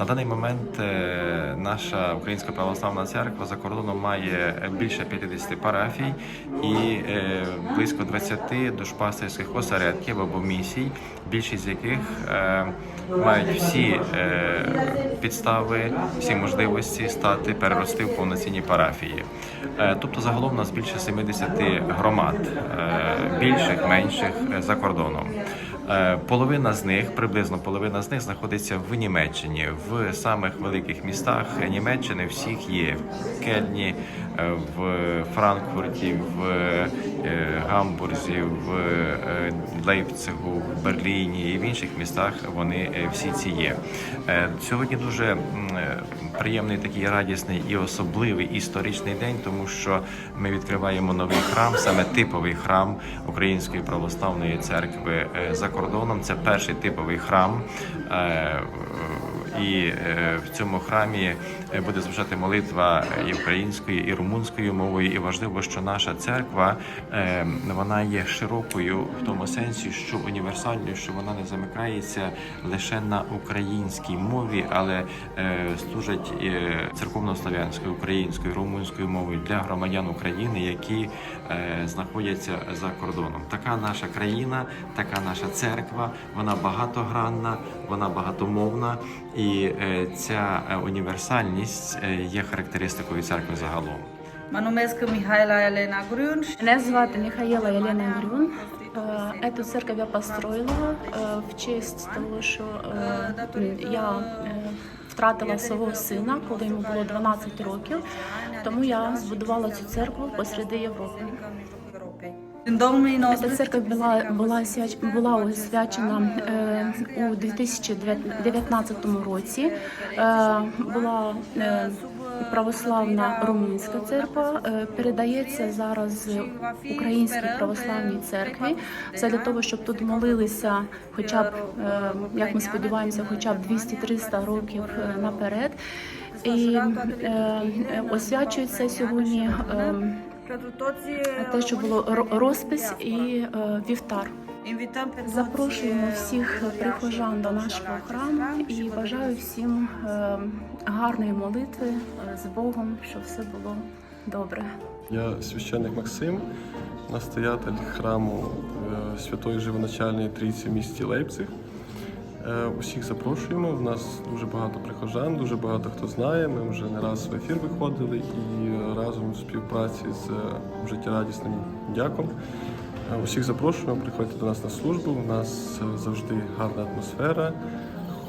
На даний момент е, наша Українська православна церква за кордоном має більше 50 парафій і е, близько 20 душпастерських осередків або місій, більшість з яких е, мають всі е, підстави, всі можливості стати перерости в повноцінні парафії. Е, Тобто загалом у нас більше 70 громад, е, більших, менших е, за кордоном. Половина з них, приблизно половина з них, знаходиться в Німеччині, в самих великих містах Німеччини. Всіх є в Кельні, в Франкфурті, в Гамбурзі, в Лейпцигу, в Берліні і в інших містах. Вони всі ці є. Сьогодні дуже приємний такий радісний і особливий історичний день, тому що ми відкриваємо новий храм, саме типовий храм Української православної церкви е, за кордоном. Це перший типовий храм. І е, в цьому храмі е, буде звучати молитва і українською, і румунською мовою. І важливо, що наша церква е, вона є широкою в тому сенсі, що універсальною, що вона не замикається лише на українській мові, але служить церковнослов'янською, українською, румунською мовою для громадян України, які знаходяться за кордоном. Така наша країна, така наша церква, вона багатогранна, вона багатомовна, і е, ця е, універсальність е, є характеристикою церкви загалом. Манумеска Михайла Елена Грюнш. Мене звати Михаїла Єлена Грюн. Е, Эту церковь я построила е, в честь того, що е, я втратила свого сина, коли йому було 12 років. Тому я збудувала цю церкву посеред Європи. 2019 Ця церковь була була свяч- була освячена е, у 2019 році. Е, була е, православна румунська церква. Е, передається зараз українській православній церкві. Все для того, щоб тут молилися, хоча б е, як ми сподіваємося, хоча б 200-300 років е, наперед. І е, е, освячується сьогодні. Е, те, що було ро- розпис і е, вівтар. Запрошуємо всіх прихожан до нашого храму і бажаю всім е, гарної молитви е, з Богом, щоб все було добре. Я священник Максим, настоятель храму е, Святої Живоначальної Трійці в місті Лейпциг. Е, Усіх запрошуємо. У нас дуже багато прихожан, дуже багато хто знає. Ми вже не раз в ефір виходили і разом в співпраці з е, життєрадісним дяком. Е, Усіх запрошуємо, приходьте до нас на службу. У нас завжди гарна атмосфера,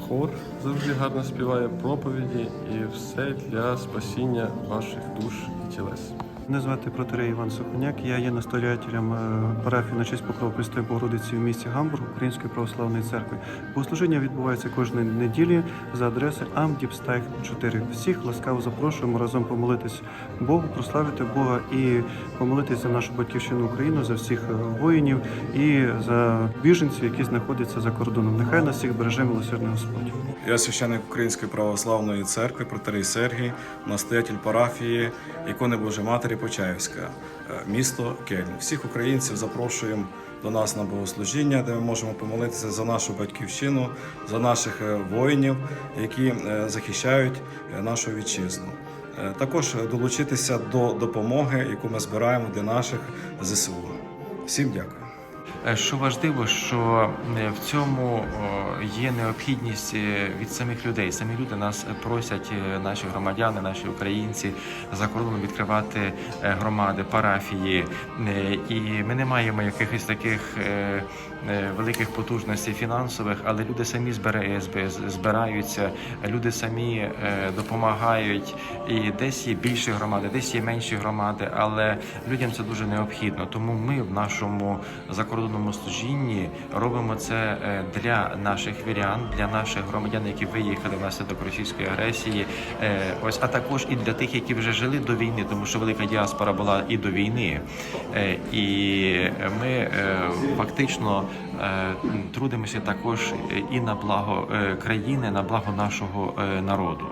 хор завжди гарно співає, проповіді і все для спасіння ваших душ і тілес. Мене звати протерей Іван Сухоняк. Я є настоятелем е, парафії на честь Покрова Пресвятої Богородиці в місті Гамбург Української православної церкви. Богослужіння відбувається кожної неділі за адресою Амдіпстайх 4. Всіх ласкаво запрошуємо разом помолитись Богу, прославити Бога і помолитись за нашу батьківщину Україну, за всіх е, воїнів і за біженців, які знаходяться за кордоном. Нехай нас всіх береже милосердний Господь. Я священник Української православної церкви, протерей Сергій, настоятель парафії ікони Божої Матері Почаївська, е, місто Кельн. Всіх українців запрошуємо до нас на богослужіння, де ми можемо помолитися за нашу батьківщину, за наших е, воїнів, які е, захищають нашу вітчизну. Також долучитися до допомоги, яку ми збираємо для наших ЗСУ. Всім дякую. Е, Що важливо, що е, в цьому є необхідність е, від самих людей. Самі люди нас просять, наші громадяни, наші українці за кордоном відкривати громади, парафії, і ми не маємо якихось таких великих потужностей фінансових, але люди самі збира- зб- збираються, люди самі допомагають. І десь є більші громади, десь є менші громади, але людям це дуже необхідно. Тому ми в нашому закордонному служінні робимо це е, для наших вірян, для наших громадян, які виїхали внаслідок російської агресії. Е, Ось, а також і для тих, які вже жили до війни, тому що велика діаспора була і до війни. Е, І ми фактично трудимося також і на благо країни, на благо нашого народу.